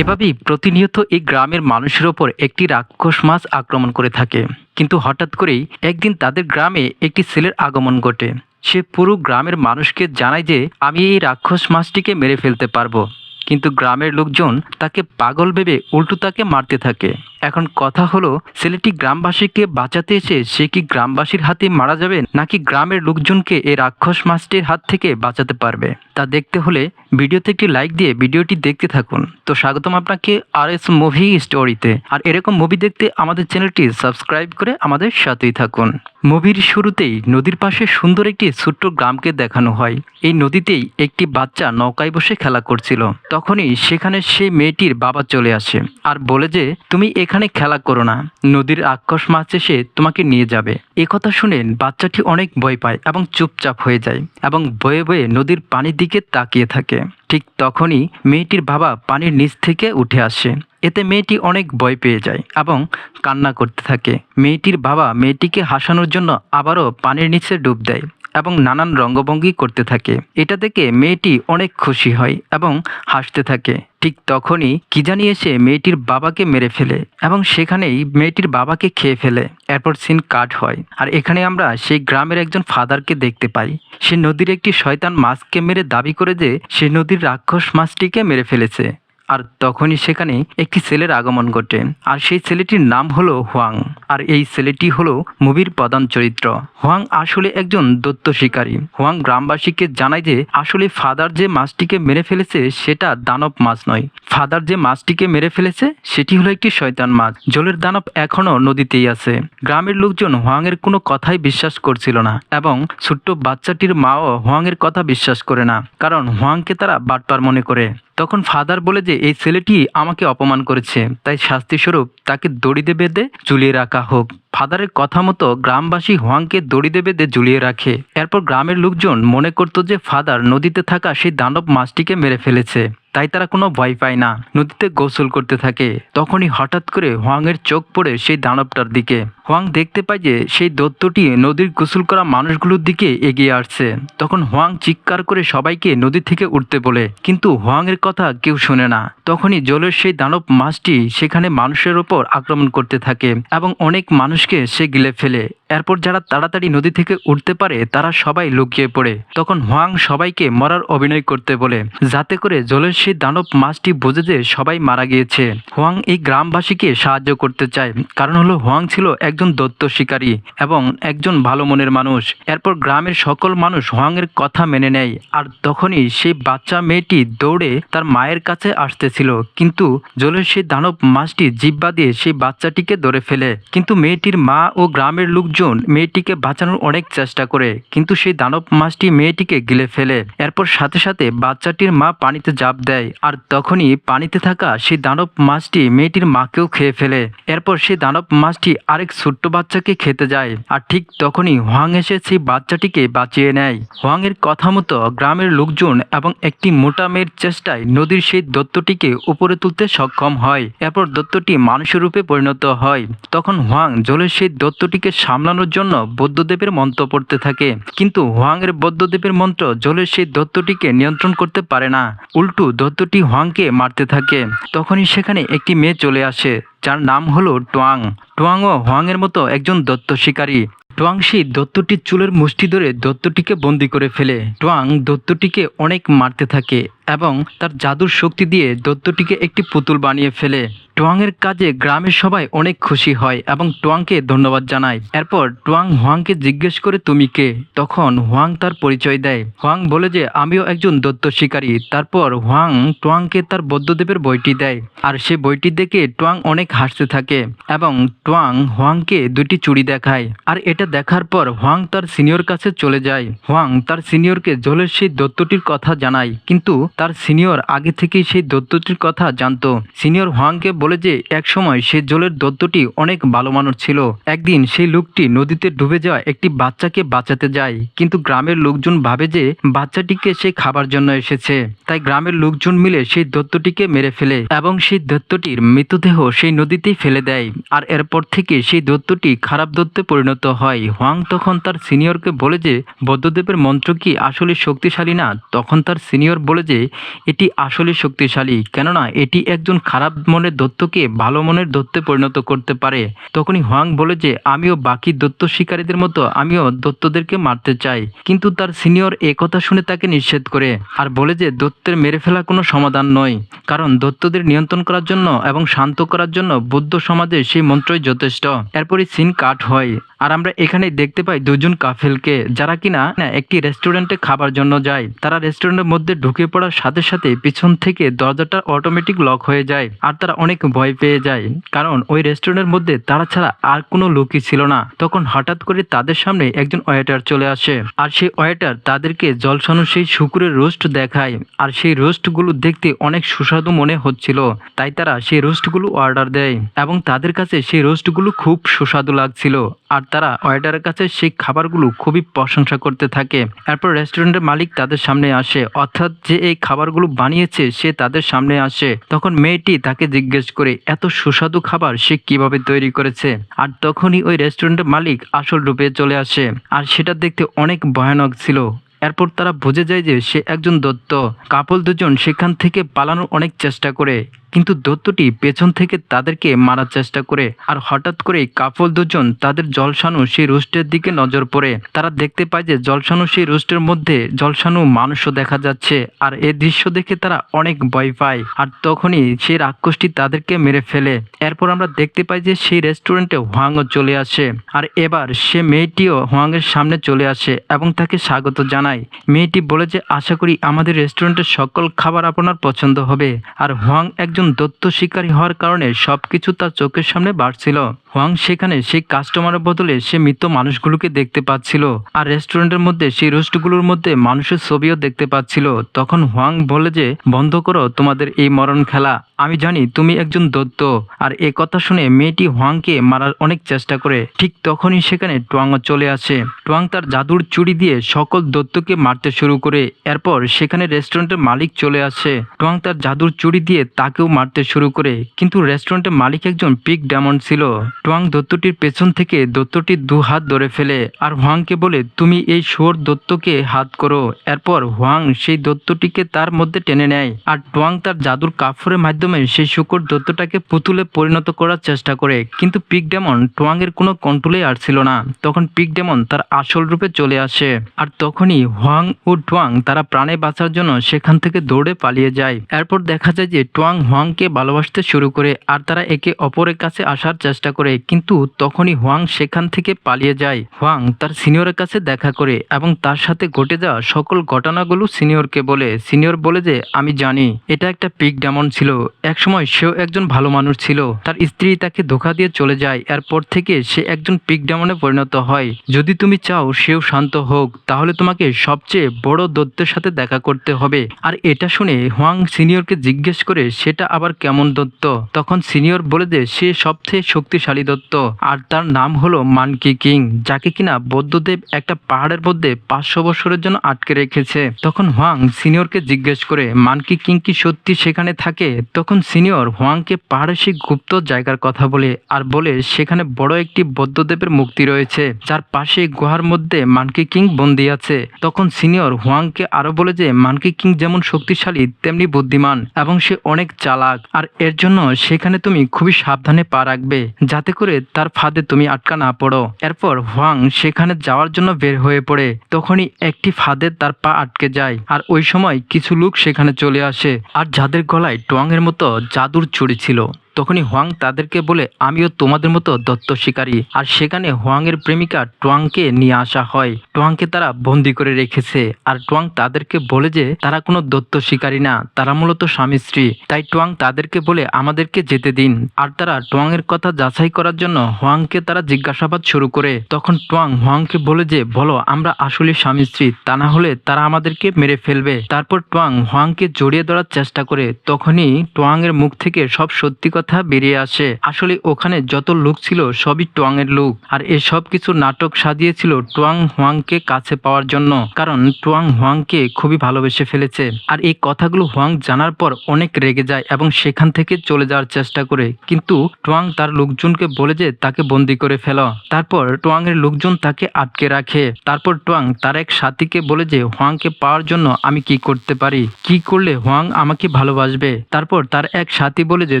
এভাবেই প্রতিনিয়ত এই গ্রামের মানুষের ওপর একটি রাক্ষস মাছ আক্রমণ করে থাকে। কিন্তু হঠাৎ করেই একদিন তাদের গ্রামে একটি ছেলের আগমন ঘটে। সে পুরো গ্রামের মানুষকে জানায় যে, আমি এই রাক্ষস মাছটিকে মেরে ফেলতে পারব। কিন্তু গ্রামের লোকজন তাকে পাগল ভেবে উল্টো তাকে মারতে থাকে। এখন কথা হলো, ছেলেটি গ্রামবাসীকে বাঁচাতে এসে সে কি গ্রামবাসীর হাতে মারা যাবে, নাকি গ্রামের লোকজনকে এই রাক্ষস মাছটির হাত থেকে বাঁচাতে পারবে? তা দেখতে হলে ভিডিওতে একটি লাইক দিয়ে ভিডিওটি দেখতে থাকুন। তো স্বাগতম আপনাকে আর এস মুভি স্টোরিতে। আর এরকম মুভি দেখতে আমাদের চ্যানেলটি সাবস্ক্রাইব করে আমাদের সাথেই থাকুন। মুভির শুরুতেই নদীর পাশে সুন্দর একটি ছোট্ট গ্রামকে দেখানো হয়। এই নদীতেই একটি বাচ্চা নৌকায় বসে খেলা করছিল। তখনই সেখানে সেই মেয়েটির বাবা চলে আসে। আর বলে যে, তুমি এখানে খেলা করো না। নদীর রাক্ষস মাছ এসে তোমাকে নিয়ে যাবে। কথা শুনে বাচ্চাটি অনেক ভয় পায় এবং চুপচাপ হয়ে যায় এবং বয়ে বয়ে নদীর পানির দিকে তাকিয়ে থাকে। ঠিক তখনই মেয়েটির বাবা পানির নিচ থেকে উঠে আসে। এতে মেয়েটি অনেক ভয় পেয়ে যায় এবং কান্না করতে থাকে। মেয়েটির বাবা মেয়েটিকে হাসানোর জন্য আবারও পানির নিচে ডুব দেয়। এবং নানান রঙ্গভঙ্গি করতে থাকে। এটা দেখে মেয়েটি অনেক খুশি হয় এবং হাসতে থাকে। ঠিক তখনই কি জানি এসে মেয়েটির বাবাকে মেরে ফেলে এবং সেখানেই মেয়েটির বাবাকে খেয়ে ফেলে। এরপর সিন কাট হয়। আর এখানে আমরা সেই গ্রামের একজন ফাদারকে দেখতে পাই। সে নদীর একটি শয়তান মাছকে মেরে দাবি করে যে, সে নদীর রাক্ষস মাছটিকে মেরে ফেলেছে। আর তখনই সেখানে একটি ছেলের আগমন ঘটে। আর সেই ছেলেটির নাম হলো হোয়াং। আর এই ছেলেটি হলো মুভির প্রধান চরিত্র। হোয়াং আসলে একজন দত্ত শিকারী। হোয়াং গ্রামবাসীকে জানায় যে, আসলে ফাদার যে মাছটিকে মেরে ফেলেছে, সেটা দানব মাছ নয়। ফাদার যে মাছটিকে মেরে ফেলেছে, সেটি হলো একটি শয়তান মাছ। জলের দানব এখনও নদীতেই আছে। গ্রামের লোকজন হোয়াংয়ের কোনো কথাই বিশ্বাস করছিল না এবং ছোট্ট বাচ্চাটির মাও হোয়াংয়ের কথা বিশ্বাস করে না। কারণ হোয়াংকে তারা বাটপার মনে করে। তখন ফাদার বলে যে, এই ছেলেটি আমাকে অপমান করেছে। তাই শাস্তিস্বরূপ তাকে দড়িতে বেঁধে ঝুলিয়ে রাখা হোক। ফাদারের কথা মতো গ্রামবাসী হোয়াংকে দড়িতে বেঁধে ঝুলিয়ে রাখে। এরপর গ্রামের লোকজন মনে করতো যে, ফাদার নদীতে থাকা সেই দানব মাছটিকে মেরে ফেলেছে। তাই তারা কোনো ভয় পায় না। নদীতে গোসল করতে থাকে। তখনই হঠাৎ করে হোয়াংয়ের চোখ পড়ে সেই দানবটার দিকে। হোয়াং দেখতে পায় যে সেই দত্তটি নদীর গোসল করা মানুষগুলোর দিকে এগিয়ে আসছে। তখন হোয়াং চিৎকার করে সবাইকে নদী থেকে উঠতে বলে। কিন্তু হোয়াংয়ের কথা কেউ শোনে না। তখনই জলের সেই দানব মাছটি সেখানে মানুষের ওপর আক্রমণ করতে থাকে এবং অনেক মানুষকে সে গিলে ফেলে। এরপর যারা তাড়াতাড়ি নদী থেকে উঠতে পারে, তারা সবাই লুকিয়ে পড়ে। তখন হোয়াং সবাইকে মরার অভিনয় করতে বলে, যাতে করে জলের সেই দানব মাছটি বোঝে যে সবাই মারা গিয়েছে। হোয়াং এই গ্রামবাসীকে সাহায্য করতে চায়। কারণ হলো, হোয়াং ছিল একজন দত্ত শিকারী এবং একজন ভালো মনের মানুষ। এরপর গ্রামের সকল মানুষ হোয়াংয়ের কথা মেনে নেয়। আর তখনই সেই বাচ্চা মেয়েটি দৌড়ে তার মায়ের কাছে আসতেছিল। কিন্তু জলের সেই দানব মাছটি জিব্বা দিয়ে সেই বাচ্চাটিকে ধরে ফেলে। কিন্তু মেয়েটির মা ও গ্রামের লোকজন মেয়েটিকে বাঁচানোর অনেক চেষ্টা করে, কিন্তু সেই দানব মাছটি মেয়েটিকে গিলে ফেলে। এরপর সাথে সাথে বাচ্চাটির মা পানিতে জাপ দেয়, আর তখনই পানিতে থাকা সেই দানব মাছটি মেয়েটির মাকেও খেয়ে ফেলে। এরপর সেই দানব মাছটি আরেক ছোট্ট বাচ্চাকে খেতে যায়, আর ঠিক তখনই হোয়াং এসে সেই বাচ্চাটিকে বাঁচিয়ে নেয়। হোয়াং এর কথা মতো গ্রামের লোকজন এবং একটি মোটা মেয়ের চেষ্টায় নদীর সেই দত্তটিকে উপরে তুলতে সক্ষম হয়। এরপর দত্তটি মানুষের রূপে পরিণত হয়। তখন হোয়াং জলের সেই দত্তটিকে সামলানোর জন্য বৌদ্ধদেবের মন্ত্র পড়তে থাকে। কিন্তু হোয়াং এর বৌদ্ধদেবের মন্ত্র জলের সেই দত্তটিকে নিয়ন্ত্রণ করতে পারে না। উল্টো দত্তটি হোয়াংকে মারতে থাকে। তখনই সেখানে একটি মেয়ে চলে আসে, যার নাম হলো টোয়াং। টোয়াংও হোয়াংয়ের মতো একজন দত্ত শিকারী। টোয়াং সেই দত্তটির চুলের মুষ্টি ধরে দত্তটিকে বন্দি করে ফেলে। টোয়াং দত্তটিকে অনেক মারতে থাকে। এবং তার জাদুর শক্তি দিয়ে দত্তটিকে একটি পুতুল বানিয়ে ফেলে। টোয়াংয়ের কাজে গ্রামের সবাই অনেক খুশি হয় এবং টোয়াংকে ধন্যবাদ জানায়। এরপর টোয়াং হোয়াংকে জিজ্ঞেস করে, তুমি কে? তখন হোয়াং তার পরিচয় দেয়। হোয়াং বলে যে, আমিও একজন দত্ত শিকারী। তারপর হোয়াং টোয়াংকে তার বৌদ্ধদেবের বইটি দেয়। আর সে বইটি দেখে টোয়াং অনেক হাসতে থাকে এবং টোয়াং হোয়াংকে দুটি চুড়ি দেখায়। আর এটা দেখার পর হোয়াং তার সিনিয়র কাছে চলে যায়। হোয়াং তার সিনিয়রকে জলের সেই দত্তটির কথা জানায়। কিন্তু তার সিনিয়র আগে থেকেই সেই দত্তটির কথা জানতো। সিনিয়র হোয়াংকে বলে যে, একসময় সে জলের দত্তটি অনেক ভালো মানুষ ছিল। একদিন সেই লোকটি নদীতে ডুবে যাওয়া একটি বাচ্চাকে বাঁচাতে যায়। কিন্তু গ্রামের লোকজন ভাবে যে, বাচ্চাটিকে সে খাবার জন্য এসেছে। তাই গ্রামের লোকজন মিলে সেই দত্তটিকে মেরে ফেলে এবং সেই দত্তটির মৃতদেহ সেই নদীতেই ফেলে দেয়। আর এরপর থেকে সেই দত্তটি খারাপ দত্তে পরিণত হয়। হোয়াং তখন তার সিনিয়রকে বলে যে বৌদ্ধদেবের মন্ত্র কি আসলে শক্তিশালী না? তখন তার সিনিয়র বলে যে এটি আসলে শক্তিশালী, কেননা এটি একজন খারাপ মনের দত্তকে ভালো মনের দত্তে পরিণত করতে পারে। তখনই হোয়াং বলে যে, আমিও বাকি দত্ত শিকারীদের মতো, আমিও দত্তদেরকে মারতে চাই। কিন্তু তার সিনিয়র একথা শুনে তাকে নিষেধ করে আর বলে যে দত্তের মেরে ফেলা কোনো সমাধান নয়। কারণ দত্তদের নিয়ন্ত্রণ করার জন্য এবং শান্ত করার জন্য বৌদ্ধ সমাজে সেই মন্ত্রই যথেষ্ট। এরপরই সিন কাট হয়। আর আমরা এখানে দেখতে পাই দুজন কাফেলকে, যারা কিনা একটি রেস্টুরেন্টে খাবার জন্য যায়। তারা রেস্টুরেন্টের মধ্যে ঢুকে পড়ার সাথে সাথে পিছন থেকে দরজাটা অটোমেটিক লক হয়ে যায় আর তারা অনেক ভয় পেয়ে যায়। কারণ ওই রেস্টুরেন্টের মধ্যে তারা ছাড়া আর কোনো লোকই ছিল না। তখন হঠাৎ করে তাদের সামনে একজন ওয়েটার চলে আসে আর সেই ওয়েটার তাদেরকে জলসানো সেই শুকুরের রোস্ট দেখায় আর সেই রোস্টগুলো দেখতে অনেক সুস্বাদু মনে হচ্ছিল। তাই তারা সেই রোস্টগুলো অর্ডার দেয় এবং তাদের কাছে সেই রোস্টগুলো খুব সুস্বাদু লাগছিল। আর তারা ওয়েটারের কাছে সেই খাবারগুলো খুবই প্রশংসা করতে থাকে। এরপর রেস্টুরেন্টের মালিক তাদের সামনে আসে। অর্থাৎ যে এই খাবারগুলো বানিয়েছে, সে তাদের সামনে আসে। তখন মেয়েটি তাকে জিজ্ঞেস করে, এত সুস্বাদু খাবার সে কীভাবে তৈরি করেছে? আর তখনই ওই রেস্টুরেন্টের মালিক আসল রূপে চলে আসে। আর সেটা দেখতে অনেক ভয়ানক ছিল। এরপর তারা বুঝে যায় যে সে একজন দত্ত। কাপল দুজন সেখান থেকে পালানোর অনেক চেষ্টা করে। কিন্তু দত্তটি পেছন থেকে তাদেরকে মারার চেষ্টা করে আর হঠাৎ করে কাপল দুজন তাদের জলসানু সেই রোস্টের দিকে নজর পড়ে। তারা দেখতে পায় যে জলসানু সেই রোস্টের মধ্যে জলসানু মানুষও দেখা যাচ্ছে আর এই দৃশ্য দেখে তারা অনেক ভয় পায় আর তখনই সেই রাক্ষসটি তাদেরকে মেরে ফেলে। এরপর আমরা দেখতে পাই যে সেই রেস্টুরেন্টে হোয়াংও চলে আসে আর এবার সে মেয়েটিও হোয়াংয়ের সামনে চলে আসে এবং তাকে স্বাগত জানায়। মেয়েটি বলে যে, আশা করি আমাদের রেস্টুরেন্টের সকল খাবার আপনার পছন্দ হবে। আর হোয়াং একজন দত্ত শিকারী হওয়ার কারণে সবকিছু তার চোখের সামনে বাড়ছিল। হোয়াং সেখানে সেই কাস্টমারের বদলে সে মৃত মানুষগুলোকে দেখতে পাচ্ছিল আর রেস্টুরেন্টের মধ্যে সেই রোস্টগুলোর মধ্যে মানুষের ছবিও দেখতে পাচ্ছিল। তখন হোয়াং বলে যে, বন্ধ করো তোমাদের এই মরণ খেলা। আমি জানি তুমি একজন দত্ত আর এ কথা শুনে মেয়েটি হোয়াংকে মারার অনেক চেষ্টা করে। ঠিক তখনই সেখানে টুয়াংও চলে আসে। টুয়াং তার জাদুর চুড়ি দিয়ে সকল দত্তকে মারতে শুরু করে। এরপর সেখানে রেস্টুরেন্টের মালিক চলে আসে। টুয়াং তার জাদুর চুড়ি দিয়ে তাকেও মারতে শুরু করে, কিন্তু রেস্টুরেন্টের মালিক একজন পিক ডেমন ছিল। টুয়াং দত্তটির পেছন থেকে দত্তটির দু হাত ধরে ফেলে, আর হোয়াংকে বলে, তুমি এই শুয়োর দত্তকে হাত করো। এরপর হোয়াং সেই দত্তটিকে তার মধ্যে টেনে নেয়, আর টুয়াং তার জাদুর কাফরের মাধ্যমে সেই শুকর দত্তটাকে পুতুলে পরিণত করার চেষ্টা করে, কিন্তু পিক ডেমন টুয়াংয়ের কোনো কন্ট্রোলেই আসছিল না। তখন পিক ডেমন তার আসল রূপে চলে আসে, আর তখনই হোয়াং ও টুয়াং তারা প্রাণে বাঁচার জন্য সেখান থেকে দৌড়ে পালিয়ে যায়। এরপর দেখা যায় যে টুয়াং হোয়াংকে ভালোবাসতে শুরু করে আর তারা একে অপরের কাছে আসার চেষ্টা করে। কিন্তু তখনই হোয়াং সেখান থেকে পালিয়ে যায়। হোয়াং তার সিনিয়রের কাছে দেখা করে এবং তার সাথে ঘটে যাওয়া সকল ঘটনাগুলো সিনিয়রকে বলে। সিনিয়র বলে যে, আমি জানি, এটা একটা পিক ডেমন ছিল। একসময় সেও একজন ভালো মানুষ ছিল। তার স্ত্রী তাকে ধোকা দিয়ে চলে যায়। এরপর থেকে সে একজন পিক ডেমনে পরিণত হয়। যদি তুমি চাও সেও শান্ত হোক, তাহলে তোমাকে সবচেয়ে বড় দত্তের সাথে দেখা করতে হবে। আর এটা শুনে হোয়াং সিনিয়রকে জিজ্ঞেস করে, সেটা আবার কেমন দত্ত? তখন সিনিয়র বলে যে, সে সবচেয়ে শক্তিশালী দত্ত। আর তার নাম হলো মানকি কিং, যাকে কিনা বৌদ্ধদেব একটা পাহাড়ের মধ্যে পাঁচশো বছরের জন্য আটকে রেখেছে। তখন হোয়াং সিনিয়রকে জিজ্ঞেস করে, মানকি কিং কি সত্যি সেখানে থাকে? তখন সিনিয়র হোয়াংকে পাহাড়ের সেই গুপ্ত জায়গার কথা বলে, আর বলে, সেখানে বড় একটি বৌদ্ধদেবের মূর্তি রয়েছে, যার পাশে গুহার মধ্যে মানকি কিং বন্দি আছে। তখন সিনিয়র হোয়াংকে আরও বলে যে, মানকি কিং যেমন শক্তিশালী, তেমনি বুদ্ধিমান, এবং সে অনেক চালাক আর এর জন্য সেখানে তুমি খুবই সাবধানে পা রাখবে, যাতে করে তার ফাঁদে তুমি আটকা না পড়ো। এরপর হোয়াং সেখানে যাওয়ার জন্য বের হয়ে পড়ে। তখনই একটি ফাঁদে তার পা আটকে যায়, আর ওই সময় কিছু লোক সেখানে চলে আসে, আর যাদের গলায় টোয়াংয়ের মতো জাদুর চুড়ি ছিল। তখনই হোয়াং তাদেরকে বলে, আমিও তোমাদের মতো দত্ত শিকারী। আর সেখানে হোয়াংয়ের প্রেমিকা টোয়াংকে নিয়ে আসা হয়। টোয়াংকে তারা বন্দি করে রেখেছে। আর টোয়াং তাদেরকে বলে যে, তারা কোনো দত্ত শিকারী না, তারা মূলত স্বামী স্ত্রী। তাই টোয়াং তাদেরকে বলে, আমাদেরকে যেতে দিন। আর তারা টোয়াংয়ের কথা যাচাই করার জন্য হোয়াংকে তারা জিজ্ঞাসাবাদ শুরু করে। তখন টোয়াং হোয়াংকে বলে যে, বলো, আমরা আসলে স্বামী স্ত্রী, তা না হলে তারা আমাদেরকে মেরে ফেলবে। তারপর টোয়াং হোয়াংকে জড়িয়ে ধরার চেষ্টা করে। তখনই টোয়াংয়ের মুখ থেকে সব সত্যি কথা কথা বেরিয়ে আসে। আসলে ওখানে যত লোক ছিল সবই টুয়াং এর লোক। আর এসব কিছু নাটক সাজিয়েছিল টুয়াং হোয়াংকে কাছে পাওয়ার জন্য। কারণ টুয়াং হোয়াংকে খুবই ভালোবেসে ফেলেছে। আর এই কথাগুলো হোয়াং জানার পর অনেক রেগে যায় এবং সেখান থেকে চলে যাওয়ার চেষ্টা করে। কিন্তু টুয়াং তার লোকজনকে বলে যে তাকে বন্দি করে ফেল। তারপর টুয়াং এর লোকজন তাকে আটকে রাখে। তারপর টুয়াং তার এক সাথীকে বলে যে, হোয়াংকে পাওয়ার জন্য আমি কি করতে পারি? কি করলে হোয়াং আমাকে ভালোবাসবে? তারপর তার এক সাথী বলে যে,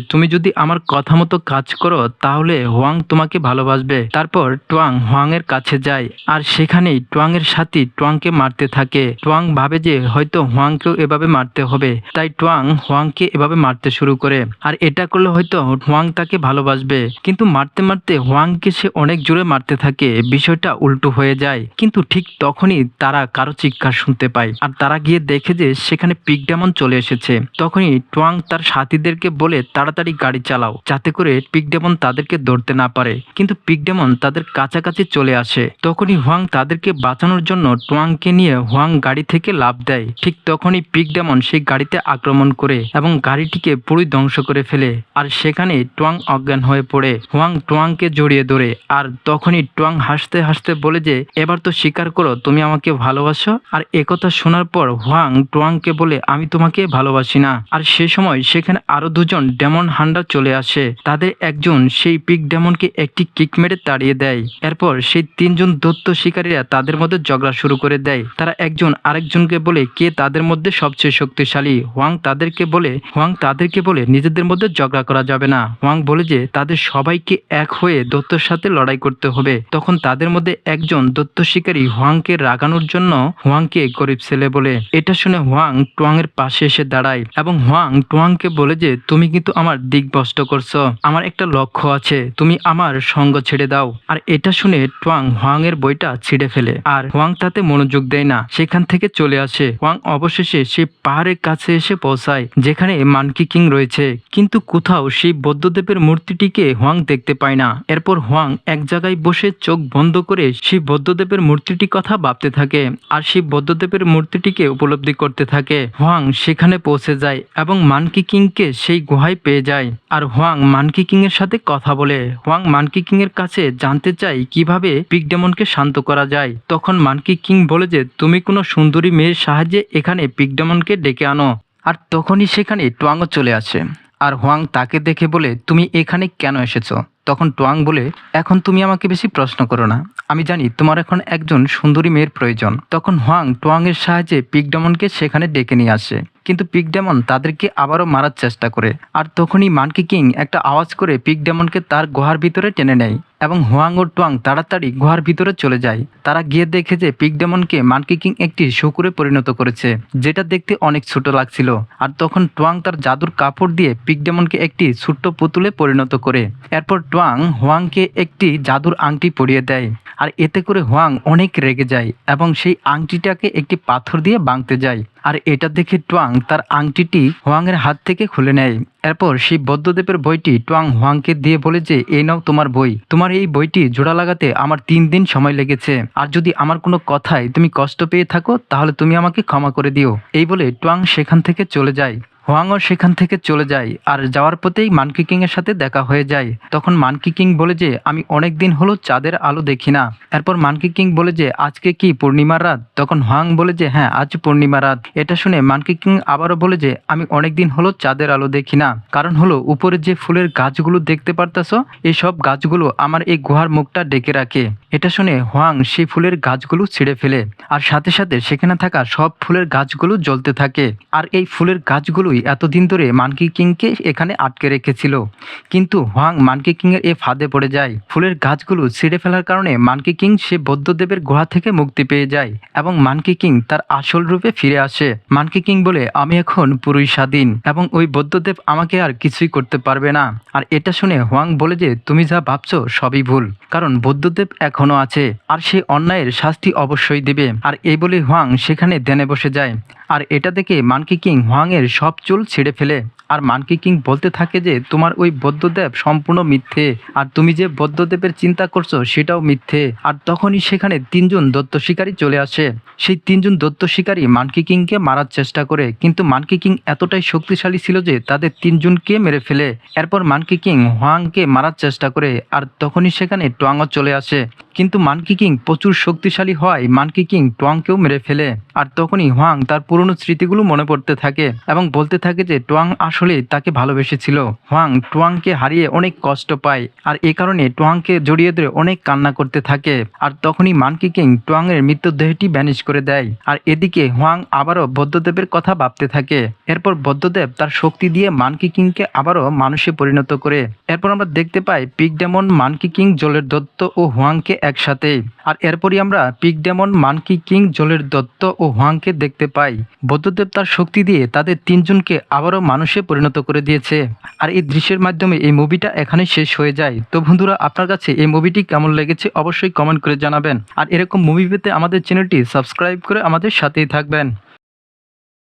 তুমি যদি আমার কথা মতো কাজ করো, তাহলে হোয়াং তোমাকে ভালোবাসবে। তারপর টুয়াং হোয়াং এর কাছে যায়, আর সেখানেই টুয়াং এর সাথী টুয়াংকে মারতে থাকে। টুয়াং ভাবে যে হয়তো হোয়াংকেও এভাবে মারতে হবে, তাই টুয়াং হোয়াংকে এভাবে মারতে শুরু করে। আর এটা করলে হয়তো হোয়াং তাকে ভালোবাসবে। কিন্তু মারতে মারতে হোয়াংকে সে অনেক জোরে মারতে থাকে, বিষয়টা উল্টো হয়ে যায়। কিন্তু ঠিক তখনই তারা কারও চিৎকার শুনতে পায়, আর তারা গিয়ে দেখে যে সেখানে পিক ডেমন চলে এসেছে। তখনই টুয়াং তার সাথীদেরকে বলে তাড়াতাড়ি গাড়ি চালাও, যাতে করে পিক ডেমন তাদেরকে ধরতে না পারে। কিন্তু পিক ডেমন তাদের কাছাকাছি চলে আসে। তখনই হোয়াং তাদেরকে বাঁচানোর জন্য টুয়াংকে নিয়ে হোয়াং গাড়ি থেকে লাভ দেয়। ঠিক তখনই পিক ডেমন সেই গাড়িতে আক্রমণ করে এবং গাড়িটিকে পুরোই ধ্বংস করে ফেলে। আর সেখানে টুয়াং অজ্ঞান হয়ে পড়ে। হোয়াং টুয়াংকে জড়িয়ে ধরে। আর তখনই টুয়াং হাসতে হাসতে বলে যে, এবার তো স্বীকার করো, তুমি আমাকে ভালোবাসো। আর একথা শোনার পর হোয়াং টুয়াংকে বলে, আমি তোমাকে ভালোবাসি না। আর সে সময় সেখানে আরও দুজন ডেমন হান্ডার চলে আসে। তাদের একজন, সেই পিক ডেমনকে একটি কিক মেরে তাড়িয়ে দেয়। এরপর সেই তিনজন দত্ত শিকারীরা তাদের মধ্যে ঝগড়া শুরু করে দেয়। তারা একজন আরেকজনকে বলে কে তাদের মধ্যে সবচেয়ে শক্তিশালী। হোয়াং তাদেরকে বলে, হোয়াং তাদেরকে বলে নিজেদের মধ্যে ঝগড়া করা যাবে না। হোয়াং বলে যে, তাদের সবাইকে এক হয়ে দত্তর সাথে লড়াই করতে হবে। তখন তাদের মধ্যে একজন দত্ত শিকারী হোয়াংকে রাগানোর জন্য হোয়াংকে গরিব ছেলে বলে। এটা শুনে হোয়াং টুয়াং এর পাশে এসে দাঁড়ায় এবং হোয়াং টুয়াংকে বলে যে, তুমি কিন্তু আমার দিক বষ্ট করছ? আমার একটা লক্ষ্য আছে। তুমি আমার সঙ্গ ছেড়ে দাও। আর এটা শুনে টুয়াং হোয়াং এর বইটা ছিঁড়ে ফেলে। আর হোয়াং তাতে মনোযোগ দেয় না। সেখান থেকে চলে আসে। হোয়াং অবশেষে সেই পাহাড়ের কাছে এসে পৌঁছায়, যেখানে মানকি কিং রয়েছে। কিন্তু কোথাও সেই বৌদ্ধদেবের মূর্তিটিকে হোয়াং দেখতে পায় না। এরপর হোয়াং এক জায়গায় বসে চোখ বন্ধ করে সেই বৌদ্ধদেবের মূর্তিটি কথা ভাবতে থাকে আর সেই বৌদ্ধদেবের মূর্তিটিকে উপলব্ধি করতে থাকে। হোয়াং সেখানে পৌঁছে যায় এবং মানকি কিংকে সেই গুহায় পেয়ে যায়। আর হোয়াং মানকি কিং এর সাথে কথা বলে। হোয়াং মানকি কিং এর কাছে জানতে চাই কীভাবে পিক ডেমনকে শান্ত করা যায়। তখন মানকি কিং বলে যে, তুমি কোনো সুন্দরী মেয়ের সাহায্যে এখানে পিক ডেমনকে ডেকে আনো। আর তখনই সেখানে টুয়াংও চলে আসে। আর হোয়াং তাকে দেখে বলে, তুমি এখানে কেন এসেছ? তখন টুয়াং বলে, এখন তুমি আমাকে বেশি প্রশ্ন করো না। আমি জানি তোমার এখন একজন সুন্দরী মেয়ের প্রয়োজন। তখন হোয়াং টুয়াং এর সাহায্যে পিকডেমনকে সেখানে ডেকে নিয়ে আসে। কিন্তু পিক ডেমন তাদেরকে আবারও মারার চেষ্টা করে। আর তখনই মানকি কিং একটা আওয়াজ করে পিক ডেমনকে তার গুহার ভিতরে টেনে নেয়। এবং হোয়াং ও টুয়াং তাড়াতাড়ি গুহার ভিতরে চলে যায়। তারা গিয়ে দেখে যে পিকডেমনকে মানকি কিং একটি শুকুরে পরিণত করেছে, যেটা দেখতে অনেক ছোট লাগছিল। আর তখন টুয়াং তার জাদুর কাপড় দিয়ে পিকডেমনকে একটি ছোট্ট পুতুলে পরিণত করে। এরপর টুয়াং হোয়াংকে একটি জাদুর আংটি পরিয়ে দেয়, আর এতে করে হোয়াং অনেক রেগে যায় এবং সেই আংটিটাকে একটি পাথর দিয়ে বাংতে যায়। আর এটা দেখে টুয়াং তার আংটিটি হোয়াংয়ের হাত থেকে খুলে নেয় এরপর শিব বৌদ্ধদেবের বইটি টুয়াং হোয়াংকে দিয়ে বলে যে, এই নাও তোমার বই। তোমার এই বইটি জোড়া লাগাতে আমার তিন দিন সময় লেগেছে। আর যদি আমার কোনো কথায় তুমি কষ্ট পেয়ে থাকো, তাহলে তুমি আমাকে ক্ষমা করে দিও। এই বলে টুয়াং সেখান থেকে চলে যায়। হোয়াংও সেখান থেকে চলে যায় আর যাওয়ার পথেই মানকি কিং এর সাথে দেখা হয়ে যায়। তখন মানকি কিং বলে যে, আমি অনেক দিন হলো চাঁদের আলো দেখি না। এরপর মানকি কিং বলে যে, আজকে কি পূর্ণিমার রাত? তখন হোয়াং বলে যে হ্যাঁ আজ পূর্ণিমা রাত। এটা শুনে মানকি কিং আবারও বলে যে, আমি অনেক দিন হলো চাঁদের আলো দেখি না। কারণ হলো, উপরে যে ফুলের গাছগুলো দেখতে পারতাছো, এই সব গাছগুলো আমার এই গুহার মুখটা ডেকে রাখে। এটা শুনে হোয়াং সেই ফুলের গাছগুলো ছিঁড়ে ফেলে। আর সাথে সাথে সেখানে থাকা সব ফুলের গাছগুলো জ্বলতে থাকে। আর এই ফুলের গাছগুলোই এতদিন ধরে মানকি কিংকে এখানে আটকে রেখেছিল। কিন্তু হোয়াং মানকি কিং এর এ ফাঁদে পড়ে যায়। ফুলের গাছগুলো ছিঁড়ে ফেলার কারণে মানকি কিং সে বৌদ্ধদেবের গুহা থেকে মুক্তি পেয়ে যায় এবং মানকি কিং তার আসল রূপে ফিরে আসে। মানকি কিং বলে, আমি এখন পুরোই স্বাধীন এবং ওই বৌদ্ধদেব আমাকে আর কিছুই করতে পারবে না। আর এটা শুনে হোয়াং বলে যে, তুমি যা ভাবছ সবই ভুল। কারণ বৌদ্ধদেব এখনও আছে। আর সে অন্যায়ের শাস্তি অবশ্যই দেবে। আর এই বলে হোয়াং সেখানে ধ্যানে বসে যায়। আর এটা দেখে মানকি কিং হোয়াং এর সব চুল ছিঁড়ে ফেলে। আর মানকি কিং বলতে থাকে যে, তোমার ওই বৌদ্ধদেব সম্পূর্ণ মিথ্যে। আর তুমি যে বৌদ্ধদেবের চিন্তা করছ, সেটাও মিথ্যে। আর তখনই সেখানে তিনজন দত্ত শিকারী চলে আসে। সেই তিনজন দত্ত শিকারী মানকি কিংকে মারার চেষ্টা করে। কিন্তু মানকি কিং এতটাই শক্তিশালী ছিল যে, তাদের তিনজনকে মেরে ফেলে। এরপর মানকি কিং হোয়াংকে মারার চেষ্টা করে। আর তখনই সেখানে টোয়াংও চলে আসে। কিন্তু মানকি কিং প্রচুর শক্তিশালী হওয়ায় মানকি কিং টোয়াংকেও মেরে ফেলে। আর তখনই হোয়াং তার পুরনো স্মৃতিগুলো মনে পড়তে থাকে এবং বলতে থাকে যে টোয়াং আসলে তাকে ভালোবেসেছিল। হোয়াং টোয়াংকে হারিয়ে অনেক কষ্ট পায় আর এ কারণে টোয়াংকে জড়িয়ে ধরে অনেক কান্না করতে থাকে। আর তখনই মানকি কিং টোয়াংয়ের মৃত্যুদেহটি ব্যানিশ করে দেয়। আর এদিকে হোয়াং আবারও বৌদ্ধদেবের কথা ভাবতে থাকে। এরপর বৌদ্ধদেব তার শক্তি দিয়ে মানকি কিংকে আবারও মানুষে পরিণত করে। এরপর আমরা দেখতে পাই পিক ডেমন মানকি কিং জলের দত্ত ও হোয়াংকে একসাথে আর এরপরই আমরা পিক ডেমন, মানকি কিং, জলের দত্ত ও হোয়াংকে দেখতে পাই। বৌদ্ধদেব তার শক্তি দিয়ে তাদের তিনজনকে আবারও মানুষে পরিণত করে দিয়েছে। আর এই দৃশ্যের মাধ্যমে এই মুভিটা এখানে শেষ হয়ে যায়। তো বন্ধুরা, আপনার কাছে এই মুভিটি কেমন লেগেছে অবশ্যই কমেন্ট করে জানাবেন। আর এরকম মুভি পেতে আমাদের চ্যানেলটি সাবস্ক্রাইব করে আমাদের সাথেই থাকবেন।